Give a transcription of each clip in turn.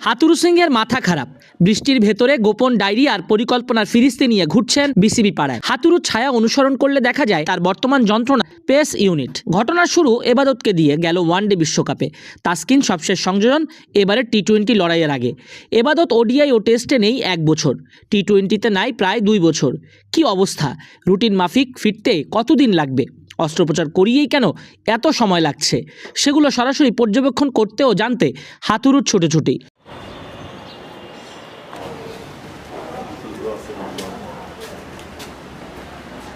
হাতুরু সিংয়ের মাথা খারাপ। বৃষ্টির ভেতরে গোপন ডায়েরি আর পরিকল্পনার ফিরিস্তি নিয়ে ঘুরছেন বিসিবি পাড়ায়। হাতুরু ছায়া অনুসরণ করলে দেখা যায় তার বর্তমান যন্ত্রণা, পেস ইউনিট। ঘটনার শুরু এবাদতকে দিয়ে গেল ওয়ানডে বিশ্বকাপে। তাস্কিন সবশেষ সংযোজন এবারে টি টোয়েন্টি লড়াইয়ের আগে। এবাদত ওডিআই ও টেস্টে নেই এক বছর। টি টোয়েন্টিতে নাই প্রায় দুই বছর। কি অবস্থা? রুটিন মাফিক, ফিরতে কতদিন লাগবে? অস্ত্রোপচার করিয়েই কেন এত সময় লাগছে? সেগুলো সরাসরি পর্যবেক্ষণ করতে ও জানতে হাতুরুর ছুটোছুটি।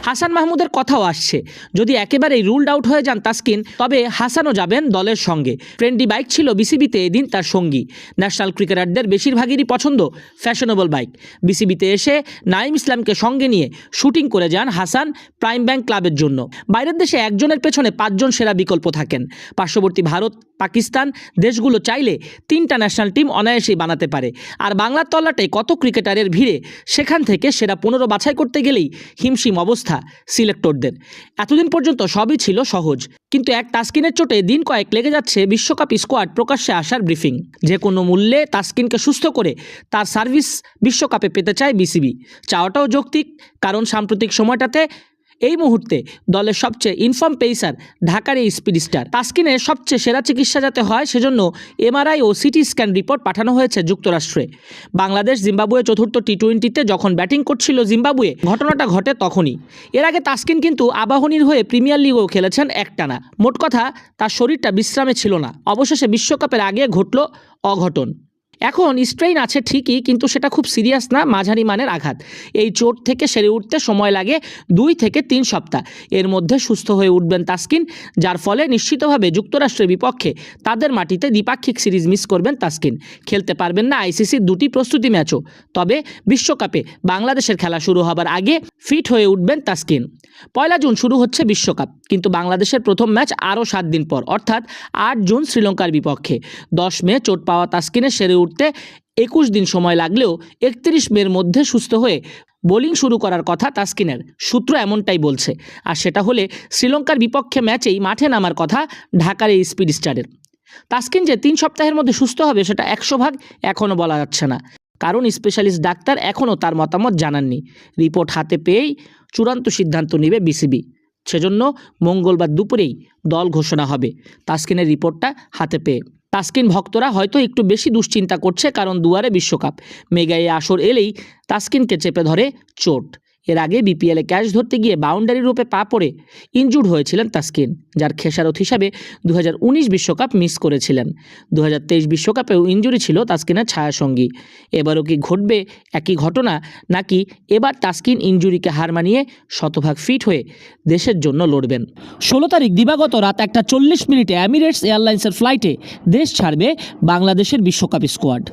হাসান মাহমুদের কথাও আসছে। যদি একেবারেই রুলড আউট হয়ে যান তাসকিন, তবে হাসানও যাবেন দলের সঙ্গে। ট্রেন্ডি বাইক ছিল বিসিবিতে এদিন তার সঙ্গী। ন্যাশনাল ক্রিকেটারদের বেশিরভাগেরই পছন্দ ফ্যাশনেবল বাইক। বিসিবিতে এসে নাইম ইসলামকে সঙ্গে নিয়ে শুটিং করে যান হাসান প্রাইম ব্যাংক ক্লাবের জন্য। বাইরের দেশে একজনের পেছনে পাঁচজন সেরা বিকল্প থাকেন। পার্শ্ববর্তী ভারত পাকিস্তান দেশগুলো চাইলে তিনটা ন্যাশনাল টিম অনায়াসেই বানাতে পারে। আর বাংলার তল্লাটে কত ক্রিকেটারের ভিড়ে সেখান থেকে সেরা পনেরো বাছাই করতে গেলেই হিমশিম অবস্থা সিলেক্টরদের। এতদিন পর্যন্ত সবই ছিল সহজ। কিন্তু এক তাসকিনের চোটে দিন কয়েক লেগে যাচ্ছে বিশ্বকাপ স্কোয়াড প্রকাশ্যে আসার ব্রিফিং যে কোনো মূল্যে তাসকিনকে সুস্থ করে তার সার্ভিস বিশ্বকাপে পেতে চায় বিসিবি। চাওয়াটাও যৌক্তিক, কারণ সাম্প্রতিক সময়টাতে এই মুহূর্তে দলের সবচেয়ে ইনফর্ম পেসার ঢাকার এই স্পিড স্টার তাসকিনের সবচেয়ে সেরা চিকিৎসা যাতে হয় সেজন্য এমআরআই ও সিটি স্ক্যান রিপোর্ট পাঠানো হয়েছে যুক্তরাষ্ট্রে। বাংলাদেশ জিম্বাবুয়ে চতুর্থ টি টোয়েন্টিতে যখন ব্যাটিং করছিল জিম্বাবুয়ে, ঘটনাটা ঘটে তখনই। এর আগে তাস্কিন কিন্তু আবাহনীর হয়ে প্রিমিয়ার লিগও খেলেছেন একটানা। মোট কথা, তার শরীরটা বিশ্রামে ছিল না। অবশেষে বিশ্বকাপের আগে ঘটল অঘটন। এখন স্ট্রেইন আছে ঠিকই, কিন্তু সেটা খুব সিরিয়াস না, মাঝারি মানের আঘাত। এই চোট থেকে সেরে উঠতে সময় লাগে দুই থেকে তিন সপ্তাহ। এর মধ্যে সুস্থ হয়ে উঠবেন তাসকিন, যার ফলে নিশ্চিতভাবে যুক্তরাষ্ট্রের বিপক্ষে তাদের মাটিতে দ্বিপাক্ষিক সিরিজ মিস করবেন তাসকিন। খেলতে পারবেন না আইসিসির দুটি প্রস্তুতি ম্যাচও। তবে বিশ্বকাপে বাংলাদেশের খেলা শুরু হবার আগে ফিট হয়ে উঠবেন তাসকিন। পয়লা জুন শুরু হচ্ছে বিশ্বকাপ, কিন্তু বাংলাদেশের প্রথম ম্যাচ আরও সাত দিন পর, অর্থাৎ আট জুন শ্রীলঙ্কার বিপক্ষে। দশ মে চোট পাওয়া তাসকিনের সেরে উঠতে একুশ দিন সময় লাগলেও একত্রিশ মের মধ্যে সুস্থ হয়ে বোলিং শুরু করার কথা তাস্কিনের। সূত্র এমনটাই বলছে। আর সেটা হলে শ্রীলঙ্কার বিপক্ষে ম্যাচেই মাঠে নামার কথা ঢাকার এই স্পিড স্টারের। তাস্কিন যে তিন সপ্তাহের মধ্যে সুস্থ হবে সেটা একশো ভাগ এখনও বলা যাচ্ছে না। কারণ স্পেশালিস্ট ডাক্তার এখনও তার মতামত জানাননি। রিপোর্ট হাতে পেয়েই চূড়ান্ত সিদ্ধান্ত নেবে বিসিবি। সেজন্য মঙ্গলবার দুপুরেই দল ঘোষণা হবে। তাস্কিনের রিপোর্টটা হাতে পেয়ে। তাসকিন ভক্তরা হয়তো একটু বেশি দুশ্চিন্তা করছে কারণ দুয়ারে বিশ্বকাপ। মেগা এই আসর এলেই তাসকিনকে চেপে ধরে চোট। এর আগে বিপিএলে ক্যাচ ধরতে গিয়ে বাউন্ডারি রূপে পা পড়ে ইনজুর্ড হয়েছিলেন তাসকিন, যার খেসারত হিসাবে দু বিশ্বকাপ মিস করেছিলেন। দু বিশ্বকাপেও ইনজুরি ছিল তাসকিনের ছায়াসঙ্গী। এবারও কি ঘটবে একই ঘটনা, নাকি এবার তাসকিন ইনজুরিকে হার মানিয়ে শতভাগ ফিট হয়ে দেশের জন্য লড়বেন? ষোলো তারিখ দিবাগত রাত একটা চল্লিশ মিনিটে অ্যামিরেটস এয়ারলাইন্সের ফ্লাইটে দেশ ছাড়বে বাংলাদেশের বিশ্বকাপ স্কোয়াড।